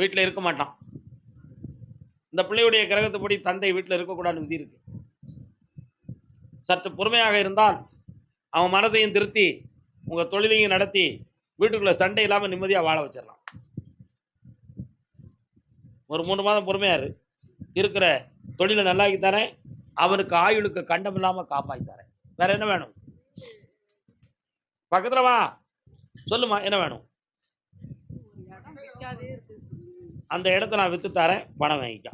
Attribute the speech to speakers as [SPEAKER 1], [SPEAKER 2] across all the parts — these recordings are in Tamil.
[SPEAKER 1] வீட்டில் இருக்க மாட்டான். இந்த பிள்ளையுடைய கிரகத்துப்படி தந்தை வீட்டில் இருக்கக்கூடாதுன்னு விதி இருக்கு. சற்று பொறுமையாக இருந்தால் அவன் மனதையும் திருத்தி உங்கள் தொழிலையும் நடத்தி வீட்டுக்குள்ளே சண்டை இல்லாமல் நிம்மதியாக வாழ வச்சிடலாம். ஒரு மூணு மாதம் பொறுமையாரு இருக்கிற தொழிலை நல்லாக்கி தரேன். அவனுக்கு ஆயுளுக்கு கண்டம் இல்லாமல் காப்பாக்கி தரேன். வேற என்ன வேணும்? பக்கத்தில் வா. சொல்லுமா என்ன வேணும்? அந்த இடத்த நான் விற்று தரேன் பணம் வாங்கிக்க.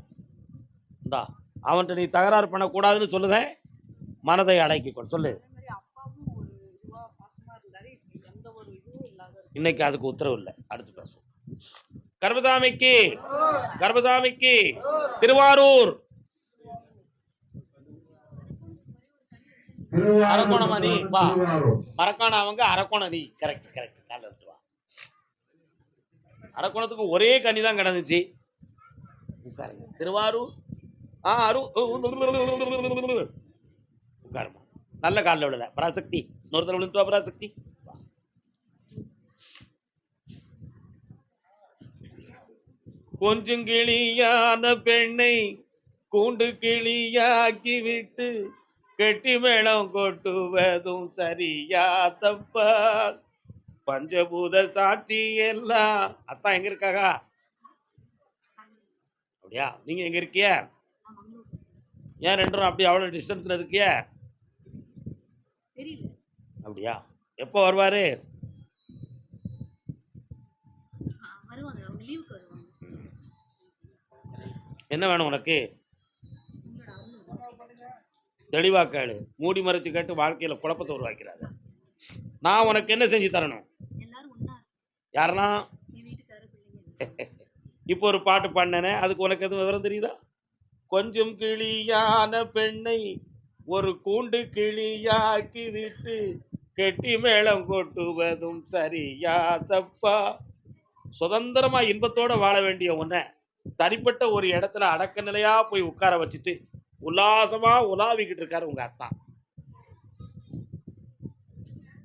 [SPEAKER 1] இந்தா அவன்கிட்ட நீ தகராறு பண்ணக்கூடாதுன்னு சொல்லுதேன் மனதை அடக்கிக்கொள் சொல்லு. இன்னைக்கு அதுக்கு உத்தரவு இல்லை. அடுத்து பேசுவோம். கர்மசாமிக்கு கர்மசாமிக்கு திருவாரூர். அரக்கோணமதி, வா. மரக்காணம் அவங்க அரக்கோணதி கரெக்ட் கரெக்ட் கால அரக்கோணத்துக்கு ஒரே கனி தான் கிடந்துச்சு உட்காருங்க திருவாரூர் ஆ அரு உட்காருமா நல்ல காலில் விடல பராசக்தி இன்னொருத்தர் விழுந்துட்டு வா பராசக்தி கொஞ்சம் கிளியான பெண்ணை கூண்டு கிளியாக்கி விட்டு கெட்டி மேளம் கொட்டுவதும் சரியா தப்பா பஞ்சபூத சாட்சி எல்லாம். அத்தான் எங்க இருக்காகா? அப்படியா? நீங்க எங்க இருக்கிய? ஏன் ரெண்டும் அப்படி அவ்வளோ டிஸ்டன்ஸ்ல இருக்கிய? அப்படியா? எப்போ வருவாரு? என்ன வேணும் உனக்கு?
[SPEAKER 2] உங்களோட அவங்க
[SPEAKER 1] தெளிவா கேளு. மூடி மறைச்சு கேட்டு வாழ்க்கையில குழப்பத்தை உருவாக்கிறாங்க நான் உனக்கு என்ன செஞ்சு தரணும்? யாரெல்லாம்? இப்போ ஒரு பாட்டு பாடினேனே அதுக்கு உனக்கு எதுவும் விவரம் தெரியுதா? கொஞ்சம் கிளியான பெண்ணை ஒரு கூண்டு கிளியாக்கி விட்டு கெட்டி மேளம் கொட்டுவதும் சரியா தப்பா சுதந்திரமா இன்பத்தோட வாழ வேண்டிய உன்னை தனிப்பட்ட ஒரு இடத்துல அடக்க நிலையா போய் உட்கார வச்சுட்டு உல்லாசமா உலாவிக்கிட்டு இருக்காரு உங்க அத்தா.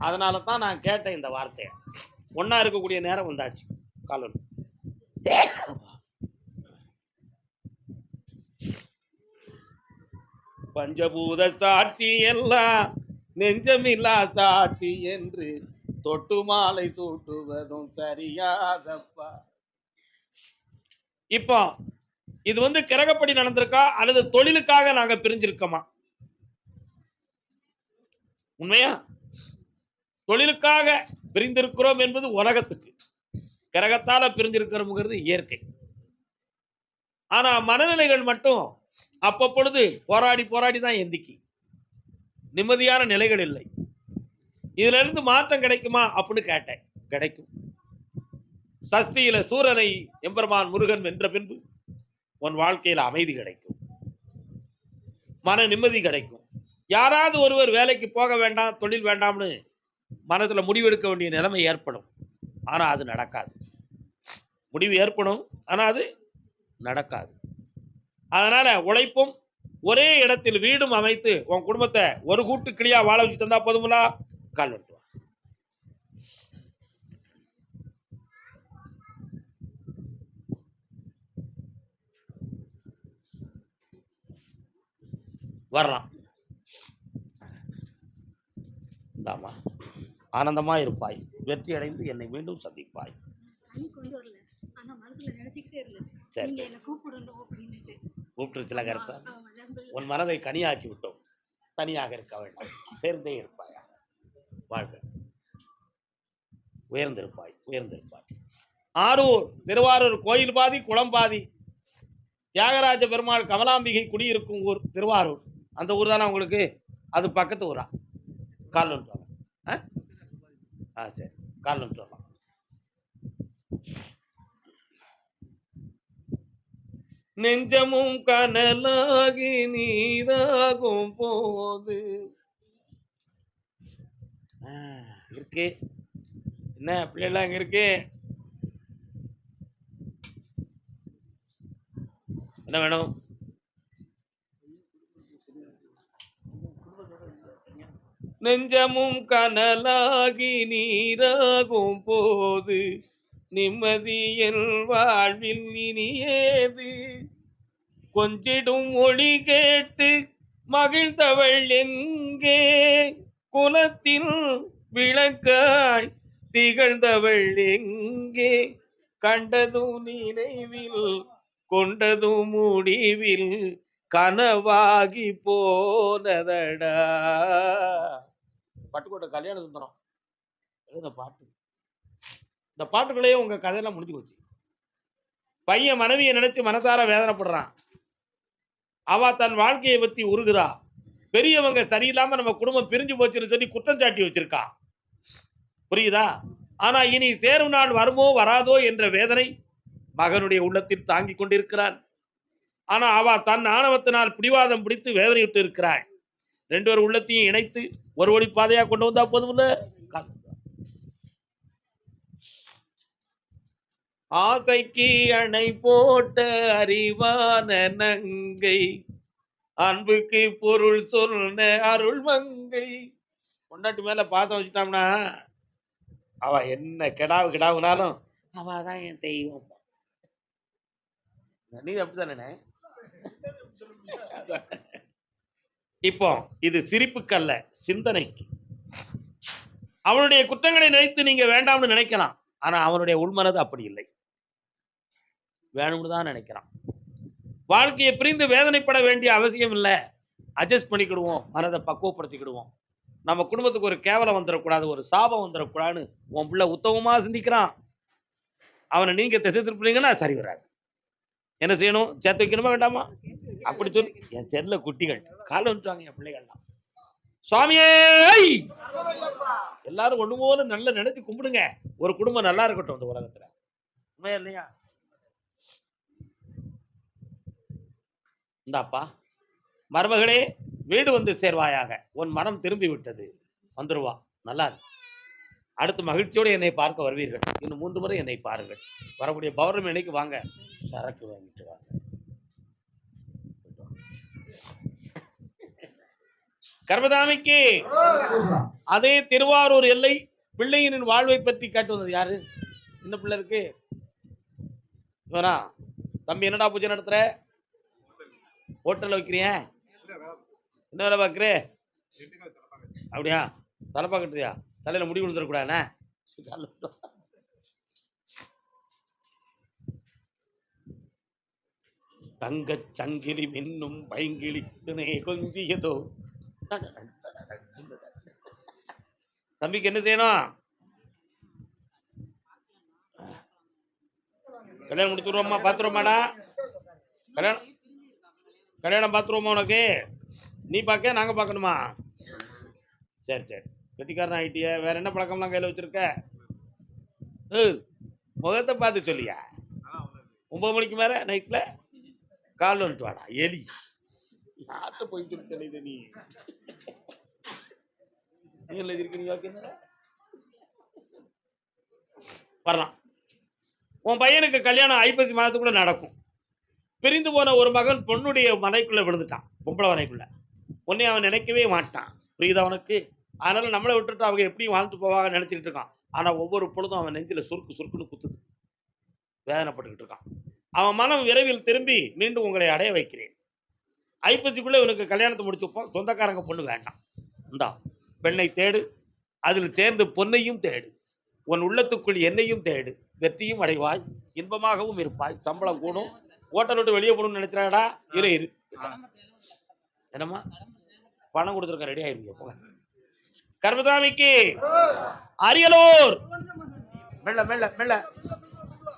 [SPEAKER 1] அதனால தான் நான் கேட்டேன் இந்த வார்த்தையை. ஒன்றா இருக்கக்கூடிய நேரம் வந்தாச்சு. காலன் பஞ்சபூத சாட்சி எல்லாம் நெஞ்சமில்லா சாட்சி என்று தொட்டு மாலை சூட்டுவதும் சரியாதப்பா. இப்போ இது வந்து கிரகப்படி நடந்திருக்கா? அல்லது தொழிலுக்காக நாங்க பிரிஞ்சிருக்கோமா? உண்மையா? தொழிலுக்காக பிரிந்திருக்கிறோம் என்பது உலகத்துக்கு. கிரகத்தால பிரிஞ்சிருக்கிறோம்ங்கிறது இயற்கை. ஆனா மனநிலைகள் மட்டும் அப்பப்பொழுது போராடி போராடி தான் எந்திக்கி. நிம்மதியான நிலைகள் இல்லை. இதுல இருந்து மாற்றம் கிடைக்குமா? அப்படின்னு கேட்டேன். கிடைக்கும். சஷ்டியில சூரனை எம்பெருமான் முருகன் வென்ற பின்பு உன் வாழ்க்கையில அமைதி கிடைக்கும். மன நிம்மதி கிடைக்கும். யாராவது ஒருவர் வேலைக்கு போக வேண்டாம் தொழில் வேண்டாம்னு மனதுல முடிவெடுக்க வேண்டிய நிலைமை ஏற்படும். ஆனால் அது நடக்காது. முடிவு ஏற்படும் ஆனால் அது நடக்காது. அதனால் உழைப்பும் ஒரே இடத்தில் வீடும் அமைத்து உன் குடும்பத்தை ஒரு கூட்டு கிளியாக வாழ வச்சு தந்தா போதுங்களா கால் வெட்டுவான் வரலாம். இந்தாமா ஆனந்தமா இருப்பாய். வெற்றி அடைந்து என்னை மீண்டும் சந்திப்பாய். சரி.
[SPEAKER 2] ஆமா, நம்பல.
[SPEAKER 1] உன் மனதை கனியாக்கி விட்டோம். தனியாக இருக்க வேண்டாம். சேர்ந்தே இருப்பாயா? வாழ்க. உயர்ந்திருப்பாய் உயர்ந்திருப்பாய். ஆரூர் திருவாரூர் கோயில் பாதி குளம் பாதி. தியாகராஜ பெருமாள் கமலாம்பிகை குடியிருக்கும் ஊர் திருவாரூர். அந்த ஊர் தானே உங்களுக்கு? அது பக்கத்து ஊரா? கால். ஆ? ஆ சரி. கால் வந்துட்டு நெஞ்சமும் கனலாகி நீராகும் போது. இருக்கு. என்ன பிள்ளைலாம் அங்கே இருக்கு? என்ன வேணும்? நெஞ்சமும் கனலாகி நீராகும் போது நிம்மதியில் வாழ்வில் இனியேது. கொஞ்சிடும் ஒளி கேட்டு மகிழ்ந்தவள் எங்கே? குலத்தில் விளக்காய் திகழ்ந்தவள் எங்கே? கண்டதும் நினைவில் கொண்டதும் முடிவில் கனவாகி போனதடா. பட்டுக்கோட்டை கல்யாண சுந்தரம். எழுத பாட்டு. இந்த பாட்டுக்குள்ளேயே உங்க கதையெல்லாம் முடிஞ்சு போச்சு. பையன் மனைவியை நினைச்சு மனசார வேதனைப்படுறான். அவ தன் வாழ்க்கையை பத்தி உருகுதா? பெரியவங்க சரியில்லாம நம்ம குடும்பம் பிரிஞ்சு போச்சுன்னு சொல்லி குற்றம் சாட்டி வச்சிருக்கா? புரியுதா? ஆனா இனி சேரும் நாள் வருமோ வராதோ என்ற வேதனை மகனுடைய உள்ளத்தில் தாங்கிக் கொண்டிருக்கிறான். ஆனா அவ தன் ஆணவத்தினால் பிடிவாதம் பிடித்து வேதனையிட்டு இருக்கிறாள் ரெண்டு பேர் உள்ளத்தையும் இணைத்து ஒரு வழி பாதையா கொண்டு வந்தா போதும்ல ஆசைக்கு அணை போட்ட அறிவான நங்கை அன்புக்கு பொருள் சொன்ன அருள் மங்கை. பொண்டாட்டி மேல பாத்தம் வச்சுட்டோம்னா அவ என்ன கெடாவு கெடாவுனாலும் அவதான் என் தெய்வம். நீ அப்படித்தானே? இப்போ இது சிரிப்புக்கல்ல சிந்தனைக்கு. அவனுடைய குற்றங்களை நினைத்து நீங்க வேண்டாம்னு நினைக்கலாம். ஆனா அவனுடைய உள்மனது அப்படி இல்லை. வேணும்னு தான் நினைக்கிறான். வாழ்க்கையை பிரிந்து வேதனைப்பட வேண்டிய அவசியம் இல்லை. அட்ஜஸ்ட் பண்ணிக்கிடுவோம் மனதை பக்குவப்படுத்திக்கிடுவோம். நம்ம குடும்பத்துக்கு ஒரு கேவலம் வந்துடக்கூடாது ஒரு சாபம் வந்துடக்கூடாதுன்னு உன் பிள்ளை உத்தவமாக சிந்திக்கிறான். அவனை நீங்க திசை திருப்பினீங்கன்னா சரி வராது. என்ன செய்யணும்? சேர்த்து வைக்கணுமா வேண்டாமா? அப்படி சொல்லி என் செல்ல குட்டிகள். கால வந்துட்டாங்க என் பிள்ளைகள்லாம். சுவாமியே எல்லாரும் ஒண்ணு போல நல்லா நினைச்சு கும்பிடுங்க. ஒரு குடும்பம் நல்லா இருக்கட்டும் இந்த உலகத்துல. உண்மையா இல்லையா? இந்தாப்பா. மருமகளே வீடு வந்து சேர்வாயாக. உன் மனம் திரும்பி விட்டது. வந்துருவா. நல்லா இருக்கு அடுத்து மகிழ்ச்சியோடு என்னை பார்க்க வருவீர்கள். இன்னும் மூன்று முறை என்னை பாருங்கள். வரக்கூடிய பௌர்ணமி அன்னைக்கு வாங்க. சரக்கு வாங்கிட்டு வாங்க. கர்மதாமிக்கு. அதே திருவாரூர் எல்லை பிள்ளையினின் வாழ்வை பற்றி காட்டுவது யாரு? சின்ன பிள்ளை இருக்கு. இவனா தம்பி என்னடா பூஜை நடத்துற? ஹோட்டல்ல வைக்கிறிய? என்ன வேலை பார்க்குற அப்படியா? தலை பார்க்கறதுயா தலையில முடி விழுந்துடக்கூடாதுண்ணே தங்கச் சங்கிலி மின்னும் பைங்கிளி கொஞ்சியதோ? தம்பிக்கு என்ன செய்யணும்? கல்யாணம் முடிச்சுருவோமா பார்த்துருவோமாடா கல்யாணம் கல்யாணம் பார்த்துருவோமா உனக்கு. நீ பார்க்க நாங்கள் பார்க்கணுமா சரி சரி. கட்டிக்காரன் ஆகிட்டிய வேற என்ன பழக்கம்லாம் கையில் வச்சிருக்க? முகத்தை பார்த்து சொல்லியா? ஒம்பது மணிக்கு மேலே நைட்டில் கால் வந்துட்டு வாடா எலி. யார்கிட்ட போய் சொல்லி நீ. ஓகே வரலாம். உன் பையனுக்கு கல்யாணம் ஐப்பசி மாதத்துக்குள்ள நடக்கும். பிரிந்து போன ஒரு மகன் பொண்ணுடைய மனைக்குள்ள விழுந்துட்டான். பொம்பளை மனைக்குள்ள. உன்னை அவன் நினைக்கவே மாட்டான். புரியுதா அவனுக்கு அதனால நம்மளை விட்டுட்டு அவங்க எப்படியும் வாழ்ந்து போவாங்க நினைச்சிட்டு இருக்கான். ஆனா ஒவ்வொரு பொழுதும் அவன் நெஞ்சில சுருக்கு சுருக்குன்னு குத்துது. வேதனைப்பட்டுக்கிட்டு இருக்கான். அவன் மனம் விரைவில் திரும்பி மீண்டும் உங்களை அடைய வைக்கிறேன். ஐப்பசிக்குள்ளே உனக்கு கல்யாணத்தை முடிச்சுப்போ சொந்தக்காரங்க பொண்ணு வேண்டாம். இந்தா பெண்ணை தேடு. அதில் சேர்ந்து பொன்னையும் தேடு. உன் உள்ளத்துக்குள் என்னையும் தேடு. வெற்றியும் அடைவாய். இன்பமாகவும் இருப்பாய். சம்பளம் கூடும். ஹோட்டல் விட்டு வெளியே போகணும்னு நினைச்சாடா இரு இரு. என்னம்மா? பணம் கொடுத்துருக்க ரெடி ஆயிருங்க போங்க. கர்மதாமிக்கு அரியலூர். மெல்ல மெல்ல மெல்ல.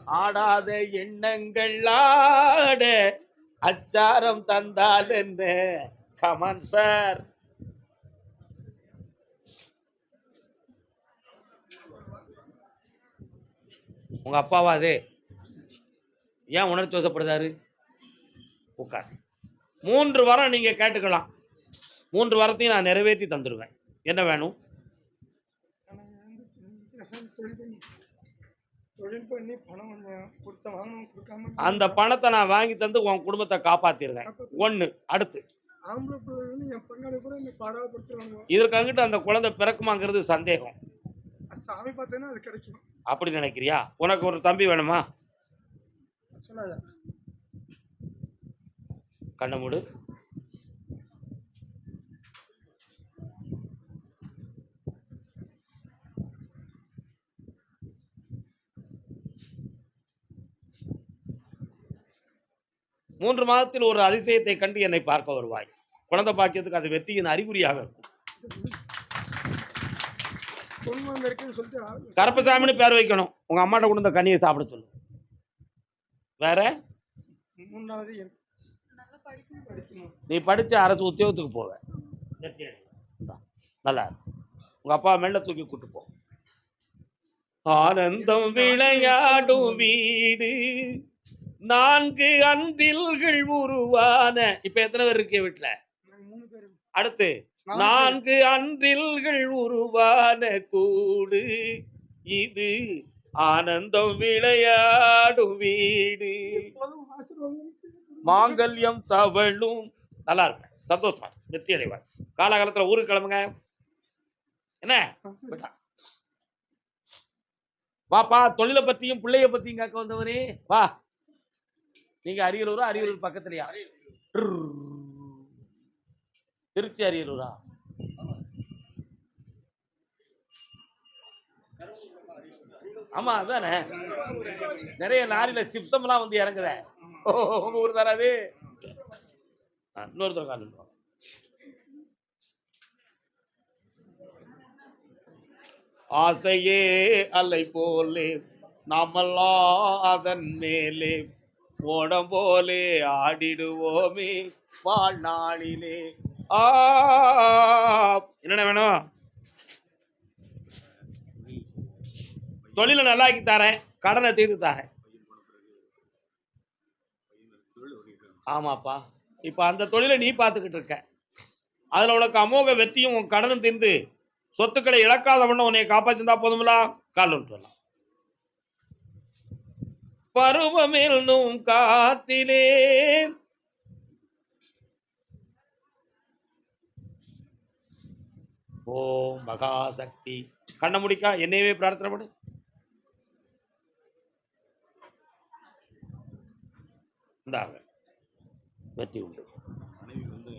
[SPEAKER 1] ஆடாத எண்ணங்கள் ஆட அச்சாரம் தந்தால் என்ன? கமான் சார் உங்க அப்பாவா அது? ஏன் உணர்ச்சி வசப்படுதாரு உட்கார். மூன்று வாரம் நீங்க கேட்டுக்கலாம். மூன்று வாரத்தையும் நான் நிறைவேற்றி தந்துடுவேன் என்ன வேணும்?
[SPEAKER 3] தொழில் பண்ணி பணம் கொஞ்சம் கொடுத்த வாங்கணும் கொடுக்காம
[SPEAKER 1] அந்த பணத்தை நான் வாங்கி தந்து உன் குடும்பத்தை காப்பாத்திடுறேன். ஒண்ணு அடுத்து.
[SPEAKER 3] ஆம்பளை பிள்ளை வந்து என் பங்காளி கூட என்னை பாடாப்படுத்துறாங்க
[SPEAKER 1] இதற்கு அங்கிட்டு அந்த குழந்தை பிறக்குமாங்கிறது சந்தேகம்.
[SPEAKER 3] சாமி பார்த்தேன்னா அது கிடைக்கும்.
[SPEAKER 1] அப்படி நினைக்கிறியா? உனக்கு ஒரு தம்பி வேணுமா?
[SPEAKER 3] சொல்லாத.
[SPEAKER 1] கண்ணை மூடு. மூன்று மாதத்தில் ஒரு அதிசயத்தை கண்டு என்னை பார்க்க வருவாய். குழந்தை பாக்கியத்துக்கு அது வெற்றியின் அறிகுறியாக இருக்கும். கருப்பசாமின்னு பேர் வைக்கணும். உங்க அம்மாட்ட கொண்டு இந்த கனியை சாப்பிட சொல்லு. வேற?
[SPEAKER 3] மூணாவது
[SPEAKER 1] நீ படிச்சு அரசு உத்தியோகத்துக்கு போவ. நல்லா உங்க அப்பா மெல்ல தூக்கி கூட்டு போ. ஆனந்தம் விளையாடும் வீடு. நான்கு அன்றில்கள் உருவான. இப்ப எத்தனை பேர் இருக்கு வீட்டுல அடுத்து. நான்கு. அன்றில்கள் உருவான கூடு. இது ஆனந்தம் விளையாடும் வீடு. மாங்கல்யம் தவழும். நல்லா இருக்கு. சந்தோஷமா. வெற்றி அடைவார். காலகாலத்துல ஊருக்கு கிளம்புங்க. என்ன. வாப்பா தொழிலை பத்தியும் பிள்ளைய பத்தியும் கேட்க வந்தவனே. வா. நீங்க அரியலூரா அரியலூர் பக்கத்துலயா? திருச்சி அரியலூரா? ஆமா அதானே? நிறைய லாரியில சிப்சம் எல்லாம் வந்து இறங்குத. ஓ, உங்க ஊர் தானே அது? இன்னொருத்தர் கால் ஆசையே அலை போலே நாமெல்லாம் அதன் மேலே ஓடம் போலே ஆடிடுவோமே வாழ்நாளிலே. ஆ என்னென்ன வேணும்? தொழிலை நல்லாக்கி தரேன் கடனை தீர்த்து தரேன். ஆமாப்பா. இப்போ அந்த தொழிலை நீ பார்த்துக்கிட்டு இருக்க. அதில் உனக்கு அமோக வெற்றியும் உன் கடனும் தீர்ந்து சொத்துக்களை இழக்காதவண்ண உன்னை காப்பாற்றிருந்தா போதுமில்லா? கால் விட்டுலாம் பருவமெல்லும் காத்திலே. ஓம் மகாசக்தி. கண்ண முடிக்கா என்னையவே பிரார்த்தனை பண்ணு. இந்தாங்க வெற்றி உண்டு.
[SPEAKER 4] மனைவி வந்து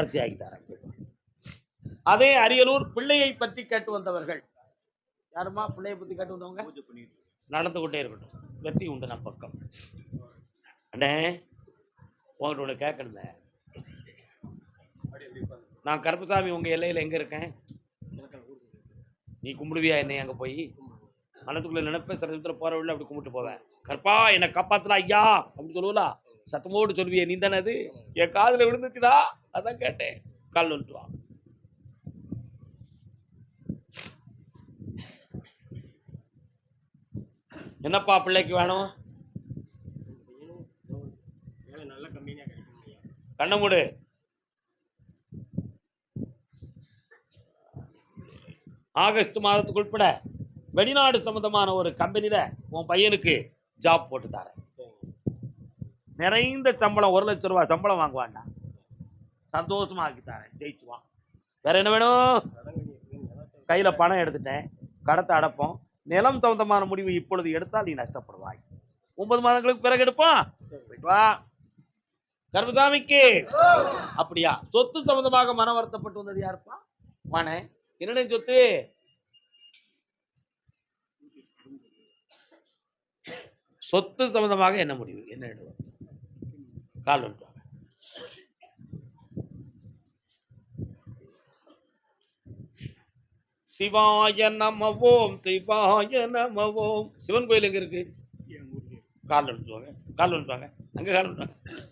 [SPEAKER 4] ஒரு
[SPEAKER 1] அதே அரியலூர் பிள்ளையை பற்றி கேட்டு வந்தவர்கள். யாருமா பிள்ளையை பத்தி கேட்டு வந்தவங்க? நடந்து கொண்டே இருக்கட்டும். வெற்றி உண்டு நம் பக்கம். அண்ணே உங்கள்கிட்ட ஒன்று கேட்கணுமே
[SPEAKER 4] உட்காந்து
[SPEAKER 1] நான் கருப்பசாமி உங்க எல்லையில எங்க இருக்கேன்? நீ கும்பிடுவியா என்னை அங்க போய்? மனத்துக்குள்ள நினைப்பேன் சில நேரத்துல போற வழியில அப்படி கும்பிட்டு போவேன். கற்பா என்னை காப்பாத்தலாம் ஐயா அப்படி சொல்லுவலா? சத்தமோடு சொல்லுவியே நீ தானே அது? என் காதுல விழுந்துச்சுடா அதான் கேட்டேன். கால் வந்துட்டு வா என்னப்பா பிள்ளைக்கு வேணும்?
[SPEAKER 4] கண்ண நல்ல கம்பெனியாக
[SPEAKER 1] மூடு. ஆகஸ்ட் மாதத்துக்கு உட்பட வெளிநாடு சம்பந்தமான ஒரு கம்பெனியில உன் பையனுக்கு ஜாப் போட்டு தரேன். நிறைந்த சம்பளம் ஒரு லட்சம் ரூபாய் சம்பளம் வாங்குவான்டா. சந்தோஷமா ஆக்கி தரேன். ஜெயிச்சுவான் வேற என்ன வேணும்? கையில பணம் எடுத்துட்டேன். கடத்தை அடைப்போம். நிலம் சம்பந்தமான முடிவு இப்பொழுது எடுத்தால் நீ நஷ்டப்படுவாய். ஒன்பது மாதங்களுக்கு பிறகு எடுப்பான் போயிட்டு வா. கர்மசாமிக்கு அப்படியா? சொத்து சம்பந்தமாக மன வருத்தப்பட்டு வந்தது யாருப்பா? வானே என்னடே சொத்து? சொத்து சம்பந்தமாக என்ன முடிவு? என்ன கால் வந்துட்டு வாங்க. சிவாய நம ஓம் சிவாய நம ஓம் சிவன் கோயில் எங்க இருக்கு?
[SPEAKER 4] என் ஊருக்கு
[SPEAKER 1] கால் வந்துட்டு அங்க கால் வந்துட்டு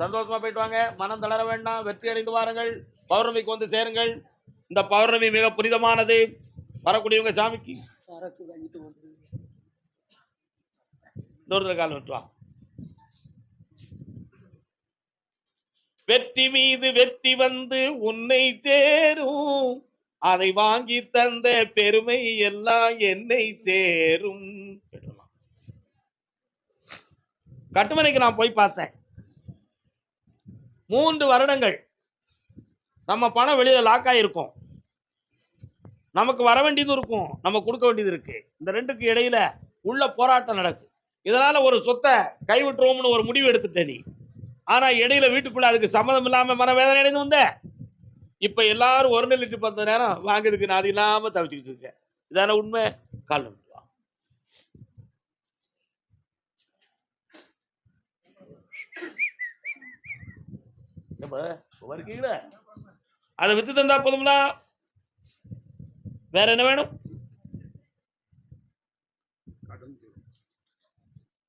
[SPEAKER 1] சந்தோஷமா போயிட்டு வாங்க. மனம் தளர வேண்டாம். வெற்றி அடைந்து வாருங்கள். பௌர்ணமிக்கு வந்து சேருங்கள். இந்த பௌர்ணமி மிக புனிதமானது. வரக்கூடியவங்க சாமிக்கு. இன்னொருத்தர் கால் வந்துட்டு வெற்றி மீது வெற்றி வந்து உன்னை சேரும். அதை வாங்கி தந்த பெருமை எல்லாம் என்னை சேரும். கட்டுமனைக்கு நான் போய் பார்த்தேன். மூன்று வருடங்கள் நம்ம பணம் வெளியில லாக் ஆயிருக்கும். நமக்கு வர வேண்டியது இருக்கும். நம்ம கொடுக்க வேண்டியது இருக்கு. இந்த ரெண்டுக்கு இடையில உள்ள போராட்டம் நடக்கு. இதனால ஒரு சொத்தை கைவிட்டுருவோம்னு ஒரு முடிவு எடுத்துட்டேன் நீ. ஆனா இடையில வீட்டுக்குள்ள அதுக்கு சம்மதம் இல்லாம மனவேதனை அடைந்து வந்த? இப்ப எல்லாரும் ஒரு நெல் லிட்டர் பத்து நேரம் வாங்கிறதுக்கு நான் அது இல்லாம தவிச்சுக்கிட்டு இருக்கேன். இதான உண்மை? கால் அதை வித்து தந்தா போதும்னா வேற என்ன வேணும்?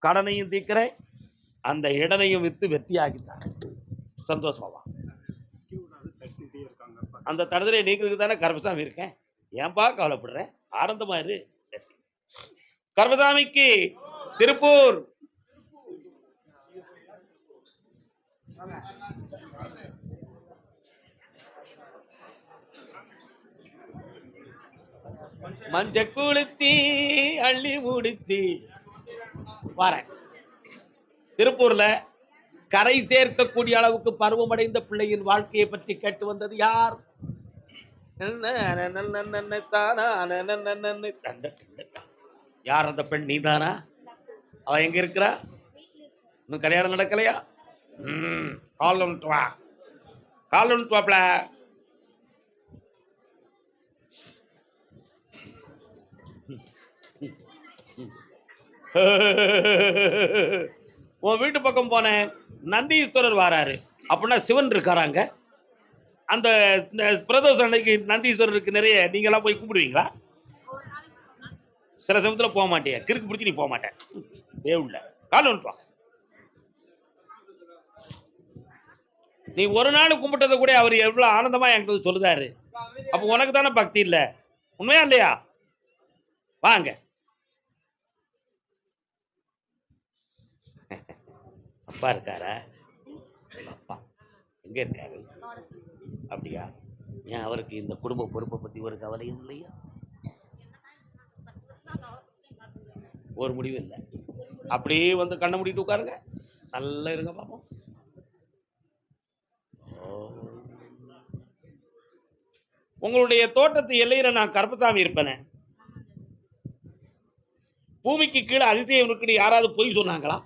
[SPEAKER 1] கடனையும் தீக்கிறேன் அந்த இடனையும் விற்று வெற்றியாக்கித்தாங்க சந்தோஷமா அந்த தடதலை நீக்கிறதுக்கு தானே கர்பசாமி இருக்கேன். ஏன்பா கவலைப்படுறேன் ஆனந்தமா இரு கர்பசாமிக்கு திருப்பூர். மஞ்ச குளித்தி அள்ளி முடிச்சி வரேன். திருப்பூர்ல கரை சேர்க்கக்கூடிய அளவுக்கு பருவமடைந்த பிள்ளையின் வாழ்க்கையை பற்றி கேட்டு வந்தது யார்? யார் அந்த பெண்? நீதானா? அவ எங்க இருக்கிறா? இன்னும் கல்யாணம் நடக்கலையா? ம் கால் வந்துட்டு வா. கால் வந்துட்டு வாப்ல. உன் வீட்டு பக்கம் போனேன் நந்தீஸ்வரர் வராரு. அப்படின்னா சிவன் இருக்காராங்க அந்த பிரதோஷம் அன்னைக்கு நந்தீஸ்வரருக்கு நிறைய நீங்களாம் போய் கும்பிடுவீங்களா? சில சமயத்தில் போக மாட்டேன் கிறுக்கு பிடிச்சி நீ போக மாட்டேன் தேவையில்ல கால் ஒன்றுவா நீ ஒரு நாள் கும்பிட்டதை கூட அவர் எவ்வளோ ஆனந்தமாக எங்களுக்கு சொல்லுதாரு. அப்போ உனக்கு தானே பக்தி இல்லை. உண்மையா இல்லையா? வாங்க. அப்பா இருக்காரா? உங்க அப்பா. எங்கே இருக்காரு? அப்படியா? ஏன் அவருக்கு இந்த குடும்ப பொறுப்பை பற்றி ஒரு கவலையும் இல்லையா? ஒரு முடிவு இல்லை. அப்படியே வந்து கண்ணை மூடிட்டு உட்காருங்க. நல்லா இருங்க பாப்போம். உங்களுடைய தோட்டத்து எல்லையில நான் கருப்பசாமி இருப்பேனே. பூமிக்கு கீழே அதிசயம் இருக்குன்னு யாராவது பொய் சொன்னாங்களா?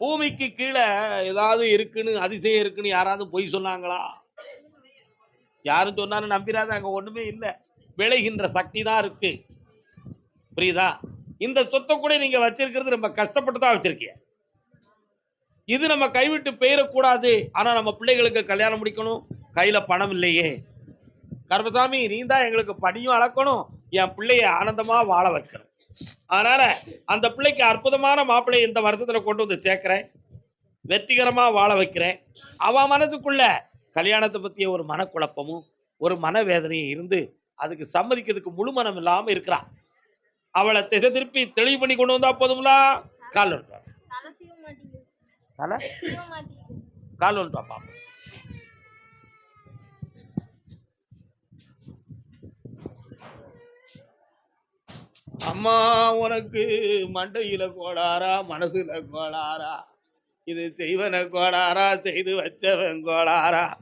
[SPEAKER 1] பூமிக்கு கீழே ஏதாவது இருக்குன்னு அதிசயம் இருக்குன்னு யாராவது பொய் சொன்னாங்களா? யாரும் சொன்னாலும் நம்பிராத அங்கே ஒன்றுமே இல்லை. விளைகின்ற சக்தி தான் இருக்கு. புரியுதா? இந்த சொத்தை கூட நீங்கள் வச்சிருக்கிறது ரொம்ப கஷ்டப்பட்டு தான் வச்சிருக்கீங்க இது நம்ம கைவிட்டு போயிடக்கூடாது. ஆனால் நம்ம பிள்ளைகளுக்கு கல்யாணம் முடிக்கணும். கையில் பணம் இல்லையே. கர்மசாமி நீ தான் எங்களுக்கு பணியும் அளக்கணும். என் பிள்ளைய ஆனந்தமாக வாழ வைக்கணும். அதனால அந்த பிள்ளைக்கு அற்புதமான மாப்பிள்ளை இந்த வருஷத்துல கொண்டு வந்து சேர்க்கிறேன். வெற்றிகரமா வாழ வைக்கிறேன். அவன் மனதுக்குள்ள கல்யாணத்தை பத்திய ஒரு மனக்குழப்பமும் ஒரு மனவேதனையும் இருந்து அதுக்கு சம்மதிக்கிறதுக்கு முழு மனம் இல்லாம இருக்கிறான் அவளை திசை திருப்பி தெளிவு பண்ணி கொண்டு வந்தா போதுங்களா கால்
[SPEAKER 5] தலை மாட்டேங்குது.
[SPEAKER 1] கால் வந்துட்டு வா அம்மா உனக்கு மண்டையில கோளாரா மனசுல கோளாரா இது செய்வன கோளாரா செய்து வச்சவன் கோளாரா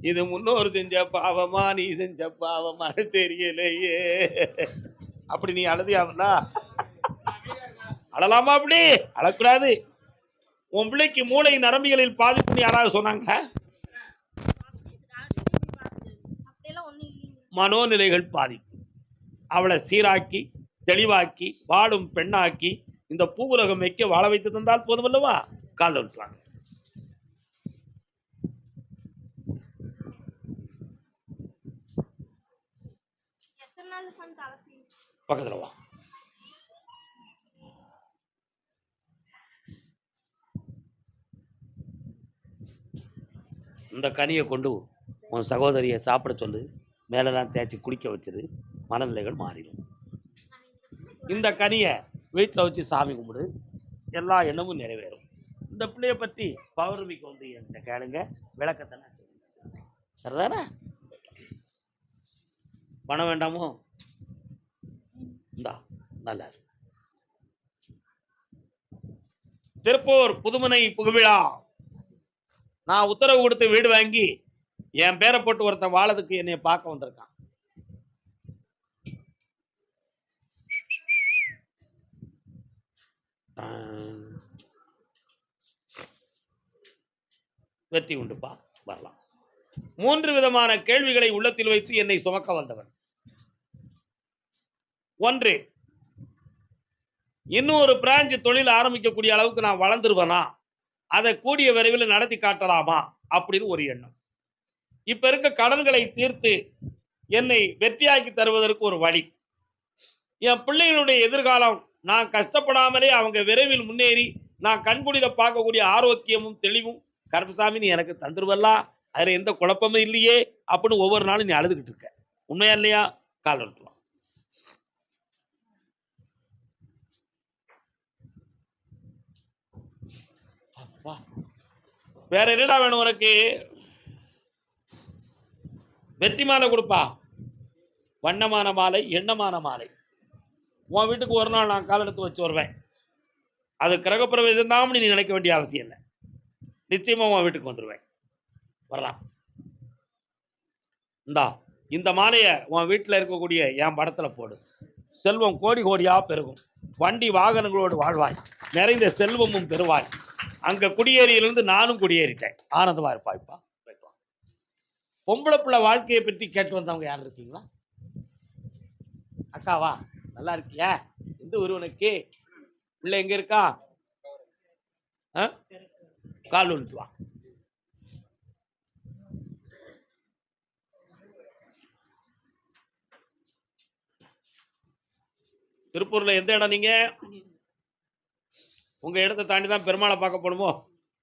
[SPEAKER 1] இது முன்னோர் செஞ்ச பாவமா நீ செஞ்ச பாவமான்னு தெரியலையே. அப்படி நீ அழுதியாவா அழலாமா அப்படி? அழக்கூடாது. உன் பிள்ளைக்கு மூளை நரம்பிகளில் பாதிப்புன்னு யாராவது சொன்னாங்க? மனோநிலைகள் பாதிப்பு அவளை சீராக்கி தெளிவாக்கி வாழும் பெண்ணாக்கி இந்த பூவுலகம் வைக்க வாழ வைத்து தந்தால் போதுமல்லவா? கால் வந்துட்டாங்க
[SPEAKER 5] எத்தனை நாள் பண்ண தலை சீவு?
[SPEAKER 1] பக்கத்துல வா. இந்த கனியை கொண்டு உன் சகோதரியை சாப்பிட சொல்லு. மேலெல்லாம் தேய்ச்சி குடிக்க வச்சிரு. மனநிலைகள் மாறிடும். இந்த கனியை வீட்டில் வச்சு சாமி கும்பிடு. எல்லா எண்ணமும் நிறைவேறும். இந்த பிள்ளைய பற்றி பௌர்ணமிக்கு வந்து என்கிட்ட கேளுங்க. விளக்கத்தை நான் சொல்றேன். சரிதானே? பணம் வேண்டாமோ? இந்தா நல்லா இருக்கு திருப்பூர் புதுமனை புகுவிழா. நான் உத்தரவு கொடுத்து வீடு வாங்கி என் பேரை போட்டு ஒருத்தன் வாழதுக்கு என்னை பார்க்க வந்திருக்கான். வெற்றி உண்டுப்பா. வரலாம். மூன்று விதமான கேள்விகளை உள்ளத்தில் வைத்து என்னை சுமக்க வந்தவன். ஒன்று இன்னும் ஒரு பிரான்ச் தொழில் ஆரம்பிக்கக்கூடிய அளவுக்கு நான் வளர்ந்துருவேனா? அதை கூடிய விரைவில் நடத்தி காட்டலாமா? அப்படின்னு ஒரு எண்ணம். இப்ப இருக்க கடன்களை தீர்த்து என்னை வெற்றியாக்கி தருவதற்கு ஒரு வழி. என் பிள்ளைகளுடைய எதிர்காலம் நான் கஷ்டப்படாமலே அவங்க விரைவில் முன்னேறி நான் கண்குடியில் பார்க்கக்கூடிய ஆரோக்கியமும் தெளிவும் கருப்பசாமி நீ எனக்கு தந்துருவல்லா. அதில் எந்த குழப்பமும் இல்லையே அப்படின்னு ஒவ்வொரு நாளும் நீ அழுதுகிட்டு இருக்க. உண்மையா இல்லையா? கால் வந்துட்டு வேற என்னடா வேணும் உனக்கு? வெற்றி மாலை கொடுப்பா. வண்ணமான மாலை எண்ணமான மாலை. உன் வீட்டுக்கு ஒரு நாள் நான் கால் எடுத்து வச்சு வருவேன். அது கிரகப்பிரவேசம் தான் நீ நினைக்க வேண்டிய அவசியம் இல்லை. நிச்சயமாக உன் வீட்டுக்கு வந்துடுவேன் வரலாம். இந்தா இந்த மாலையை உன் வீட்டில் இருக்கக்கூடிய என் படத்தில் போடு. செல்வம் கோடி கோடியாக பெருகும். வண்டி வாகனங்களோடு வாழ்வாய். நிறைந்த செல்வமும் பெறுவாய். அங்கே குடியேறியிலிருந்து நானும் குடியேறிட்டேன். ஆனந்தமாக இருப்பாய்ப்பா பொம்பளை பிள்ளை வாழ்க்கையை பற்றி கேட்டு வந்தவங்க யார் இருக்கீங்களா? அக்காவா நல்லா இருக்கியா எந்த ஊர் உனக்கு பிள்ளை எங்க இருக்கா? கால் வா. திருப்பூர்ல எந்த இடம் நீங்க? உங்க இடத்தை தாண்டி தான் பெருமாளை பார்க்க போகணுமோ?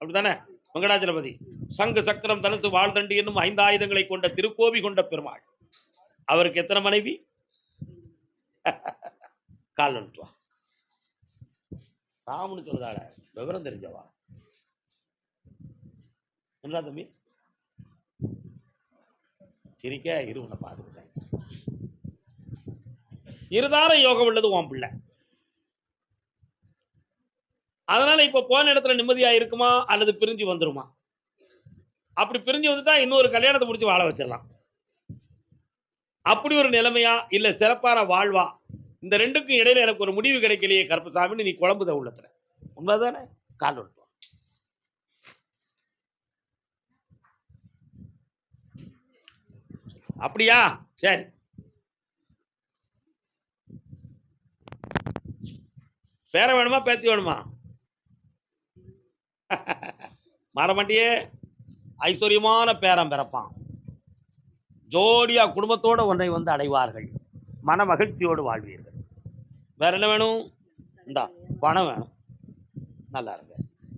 [SPEAKER 1] அப்படித்தானே? வெங்கடாச்சலபதி சங்கு சக்கரம் தனத்து வாழ்தண்டி என்னும் ஐந்து ஆயுதங்களை கொண்ட திருக்கோவி கொண்ட பெருமாள். அவருக்கு எத்தனை மனைவி? கால் வந்துட்டு ராமனு சொல்றதால விவரம் தெரிஞ்சவா? என்ன தம்பி? சிரிக்க இரு உன்னை பார்த்துக்கிட்டேன் இருதார யோகம் உள்ளது உன் பிள்ளை. அதனால இப்ப போன இடத்துல நிம்மதியா இருக்குமா? அல்லது பிரிஞ்சு வந்துருமா? அப்படி பிரிஞ்சு வந்துட்டா இன்னொரு கல்யாணத்தை முடிச்சு வாழ வச்சிடலாம். அப்படி ஒரு நிலைமையா இல்லை சிறப்பான வாழ்வா? இந்த ரெண்டுக்கும் இடையில எனக்கு ஒரு முடிவு கிடைக்கலையே கருப்பசாமின்னு நீ குழம்புத உள்ளத்துல. உண்மைதானே? கால் விட்டு அப்படியா? சரி. பேர வேணுமா பேத்தி வேணுமா? மாட்டியே. ஐஸ்வர்யமான பேரம் பிறப்பான். ஜோடியா குடும்பத்தோட ஒன்றை வந்து அடைவார்கள். மன மகிழ்ச்சியோடு வாழ்வீர்கள். வேற என்ன வேணும்? இந்தா பணம் வேணும். நல்லா இருங்க.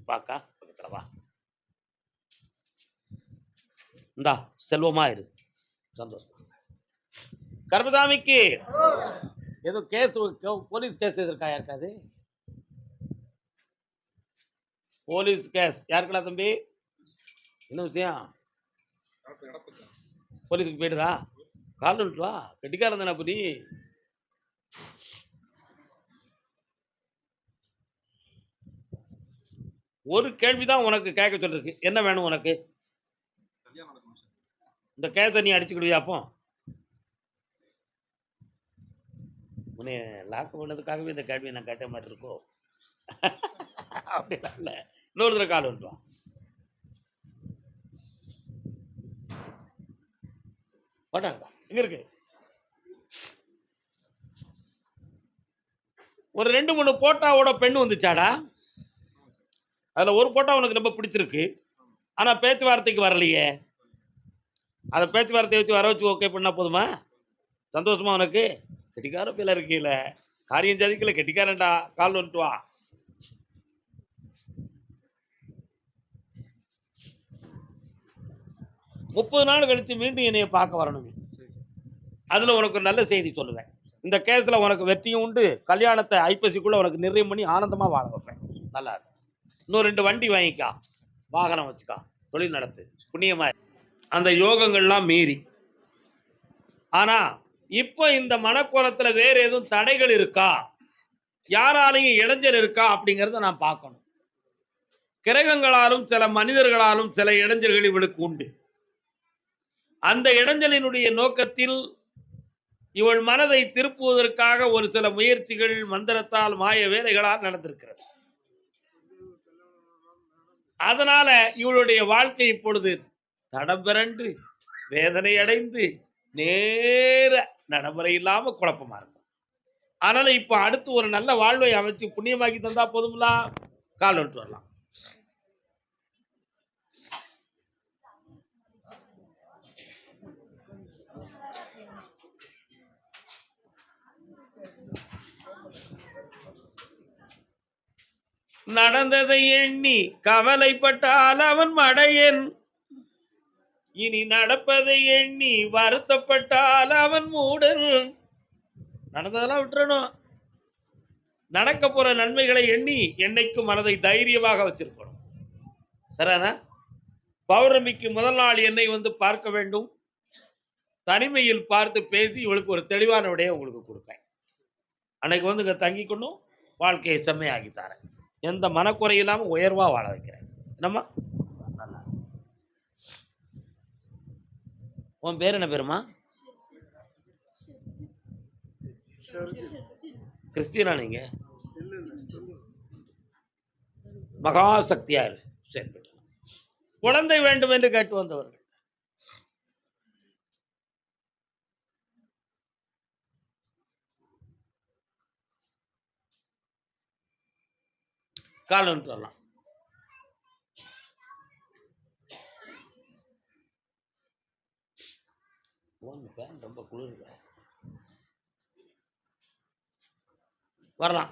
[SPEAKER 1] வாக்கா பக்கத்தில் வா. இந்தா செல்வமா இரு. சந்தோஷம். கர்மசாமிக்கு ஏதோ கேஸ் போலீஸ் கேஸ் எதிர்க்கா யாருக்காது போலீஸ் கேஸ். யாருக்கடா தம்பி? என்ன விஷயம்? போலீஸுக்கு போயிடுதா கால் விட்டு வா. கெட்டிக்காரன் தானே அப்ப நீ? ஒரு கேள்விதான் உனக்கு கேட்க சொல்லிருக்கு என்ன வேணும் உனக்கு? இந்த கேஸை நீ அடிச்சுக்கிடுவியா அப்போ? உன்னை லாக் பண்ணதுக்காகவே இந்த கேள்வியை நான் கேட்ட மாதிரி இருக்கோ? அப்படிலாம் இல்லை. இன்னொரு தடவை கால் வந்துட்டு வா போட்டாங்க இருக்கு. ஒரு ரெண்டு மூணு போட்டாவோட பெண் வந்துச்சாடா? அதுல ஒரு போட்டா உனக்கு ரொம்ப பிடிச்சிருக்கு. ஆனா பேச்சுவார்த்தைக்கு வரலையே. அதை பேச்சுவார்த்தையை வச்சு வர வச்சு ஓகே பண்ணா போதுமா? சந்தோஷமா உனக்கு? கெட்டிக்கார பிள்ளை இருக்கீல. காரியம் ஜாதிக்கல கெட்டிக்காரன்டா. கால் வந்துட்டு வா. முப்பது நாள் கழித்து மீண்டும் என்னைய பார்க்க வரணும். அதில் உனக்கு நல்ல செய்தி சொல்லுவேன். இந்த கேஸில் உனக்கு வெற்றியும் உண்டு கல்யாணத்தை ஐப்பசிக்குள்ளே உனக்கு நிர்ணயம் பண்ணி ஆனந்தமாக வாழ வைப்பேன். நல்லா இருக்கு. இன்னும் ரெண்டு வண்டி வாங்கிக்கா. வாகனம் வச்சுக்கா. தொழில் நடத்து. புண்ணியமாக அந்த யோகங்கள்லாம் மீறி. ஆனால் இப்போ இந்த மனக்கோலத்தில் வேறு எதுவும் தடைகள் இருக்கா? யாராலையும் இடைஞ்சல் இருக்கா? அப்படிங்கிறத நான் பார்க்கணும். கிரகங்களாலும் சில மனிதர்களாலும் சில இடைஞ்சல்கள் இவளுக்கு உண்டு. அந்த இடைஞ்சலினுடைய நோக்கத்தில் இவள் மனதை திருப்புவதற்காக ஒரு சில முயற்சிகள் மந்திரத்தால் மாய வேலைகளால் நடந்திருக்கிறது. அதனால இவளுடைய வாழ்க்கை இப்பொழுது தடம்பிரண்டு வேதனை அடைந்து நேர நடைமுறை இல்லாம குழப்பமா இருக்கும். அதனால இப்ப அடுத்து ஒரு நல்ல வாழ்வை அமைச்சு புண்ணியமாக்கி தந்தா போதும்லாம் கால் விட்டு வரலாம். நடந்ததை எண்ணி கவலைப்பட்டால் அவன் மடையன். இனி நடப்பதை எண்ணி வருத்தப்பட்டால் அவன் மூடன் நடந்ததெல்லாம் விட்டுறணும். நடக்க போற நன்மைகளை எண்ணி என்னைக்கும் மனதை தைரியமாக வச்சிருக்கணும். சரியானா பௌர்ணமிக்கு முதல் நாள் என்னை வந்து பார்க்க வேண்டும். தனிமையில் பார்த்து பேசி இவளுக்கு ஒரு தெளிவான விடையை உங்களுக்கு கொடுப்பேன். அன்னைக்கு வந்து இங்க தங்கிக்கணும் வாழ்க்கையை செம்மையாகி தரேன். எந்த மனக்குறை இல்லாமல் உயர்வாக வாழ வைக்கிறேன். என்னம்மா? உன் பேர் என்ன பேருமா? கிறிஸ்டியனா நீங்க? மகாசக்தியார் செயல்பட்டு குழந்தை வேண்டும் என்று கேட்டு வந்தவர்கள். கால் வந்துட்டு வரலாம். உன் ஃபேன் ரொம்ப குளிருங்க வரலாம்.